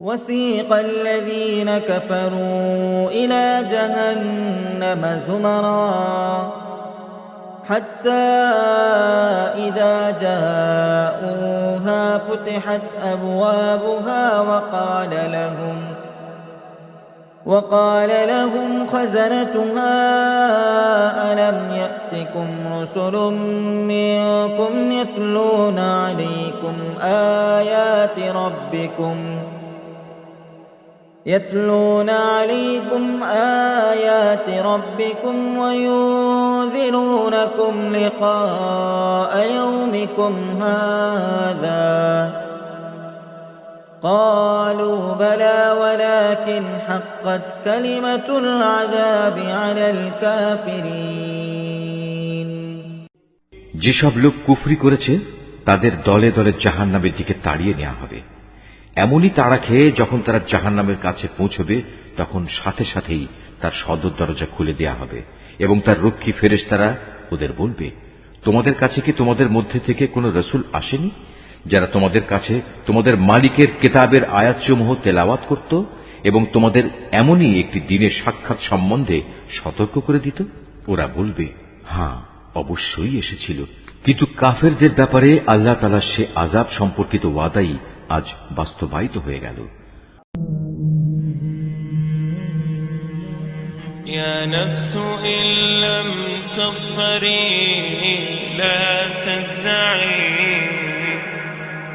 وسيق الذين كفروا إلى جهنم زمرا حتى إذا جاءوها فتحت أبوابها وقال لهم وقال لهم خزنتها ألم يأتكم رسل منكم يتلون عليكم آيات ربكم يتلون عليكم آيات ربكم وينذرونكم لقاء يومكم هذا قالوا بلى ولكن حقت كلمة العذاب على الكافرين যেসব লোক কুফরি করেছে তাদের দলে দলে জাহান্নামের দিকে তাড়িয়ে নেওয়া হবে এমনই তাড়া খেয়ে যখন তারা জাহান্নামের কাছে পৌঁছবে, তখন সাথে সাথেই তার সদর দরজা খুলে দেয়া হবে এবং তার রক্ষী ফেরেস তারা ওদের বলবে, তোমাদের কাছে কি তোমাদের মধ্যে থেকে কোনো রসুল আসেনি, যারা তোমাদের কাছে তোমাদের মালিকের কেতাবের আয়াতসমূহ তেলাওয়াত করত এবং তোমাদের এমনই একটি দিনের সাক্ষাৎ সম্বন্ধে সতর্ক করে দিত? ওরা বলবে হ্যাঁ অবশ্যই এসেছিল। কিন্তু কাফেরদের ব্যাপারে আল্লাহ তালা সে আজাব সম্পর্কিত ওয়াদাই আজ বাস্তবায়িত হয়ে গেল يا نفس إن لم تظفري لا تجزعي